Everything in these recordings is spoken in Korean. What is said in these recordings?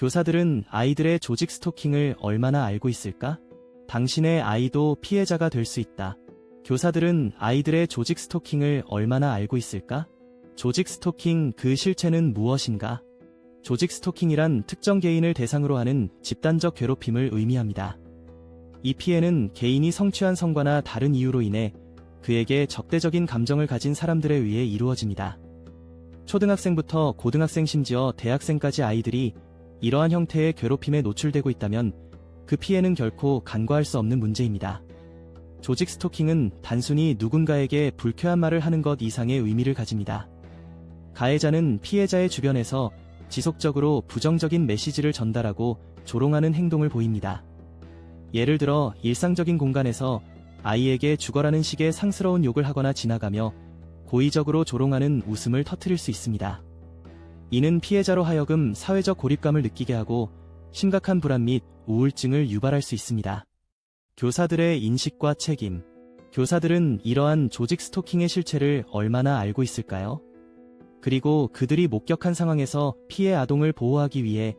교사들은 아이들의 조직 스토킹을 얼마나 알고 있을까? 당신의 아이도 피해자가 될 수 있다. 교사들은 아이들의 조직 스토킹을 얼마나 알고 있을까? 조직 스토킹 그 실체는 무엇인가? 조직 스토킹이란 특정 개인을 대상으로 하는 집단적 괴롭힘을 의미합니다. 이 피해는 개인이 성취한 성과나 다른 이유로 인해 그에게 적대적인 감정을 가진 사람들에 의해 이루어집니다. 초등학생부터 고등학생 심지어 대학생까지 아이들이 이러한 형태의 괴롭힘에 노출되고 있다면 그 피해는 결코 간과할 수 없는 문제입니다. 조직 스토킹은 단순히 누군가에게 불쾌한 말을 하는 것 이상의 의미를 가집니다. 가해자는 피해자의 주변에서 지속적으로 부정적인 메시지를 전달하고 조롱하는 행동을 보입니다. 예를 들어 일상적인 공간에서 아이에게 죽어라는 식의 상스러운 욕을 하거나 지나가며 고의적으로 조롱하는 웃음을 터뜨릴 수 있습니다. 이는 피해자로 하여금 사회적 고립감을 느끼게 하고 심각한 불안 및 우울증을 유발할 수 있습니다. 교사들의 인식과 책임. 교사들은 이러한 조직 스토킹의 실체를 얼마나 알고 있을까요? 그리고 그들이 목격한 상황에서 피해 아동을 보호하기 위해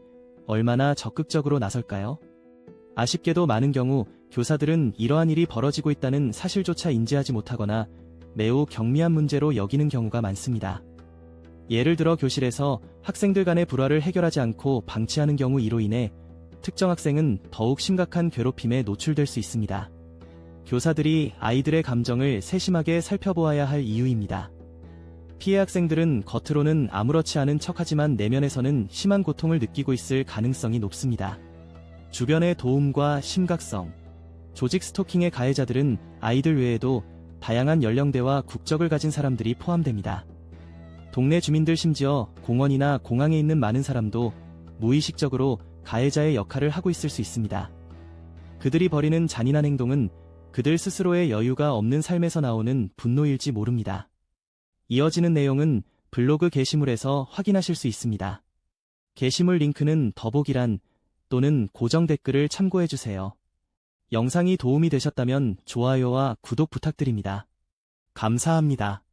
얼마나 적극적으로 나설까요? 아쉽게도 많은 경우 교사들은 이러한 일이 벌어지고 있다는 사실조차 인지하지 못하거나 매우 경미한 문제로 여기는 경우가 많습니다. 예를 들어 교실에서 학생들 간의 불화를 해결하지 않고 방치하는 경우 이로 인해 특정 학생은 더욱 심각한 괴롭힘에 노출될 수 있습니다. 교사들이 아이들의 감정을 세심하게 살펴보아야 할 이유입니다. 피해 학생들은 겉으로는 아무렇지 않은 척하지만 내면에서는 심한 고통을 느끼고 있을 가능성이 높습니다. 주변의 도움과 심각성. 조직 스토킹의 가해자들은 아이들 외에도 다양한 연령대와 국적을 가진 사람들이 포함됩니다. 동네 주민들 심지어 공원이나 공항에 있는 많은 사람도 무의식적으로 가해자의 역할을 하고 있을 수 있습니다. 그들이 벌이는 잔인한 행동은 그들 스스로의 여유가 없는 삶에서 나오는 분노일지 모릅니다. 이어지는 내용은 블로그 게시물에서 확인하실 수 있습니다. 게시물 링크는 더보기란 또는 고정 댓글을 참고해주세요. 영상이 도움이 되셨다면 좋아요와 구독 부탁드립니다. 감사합니다.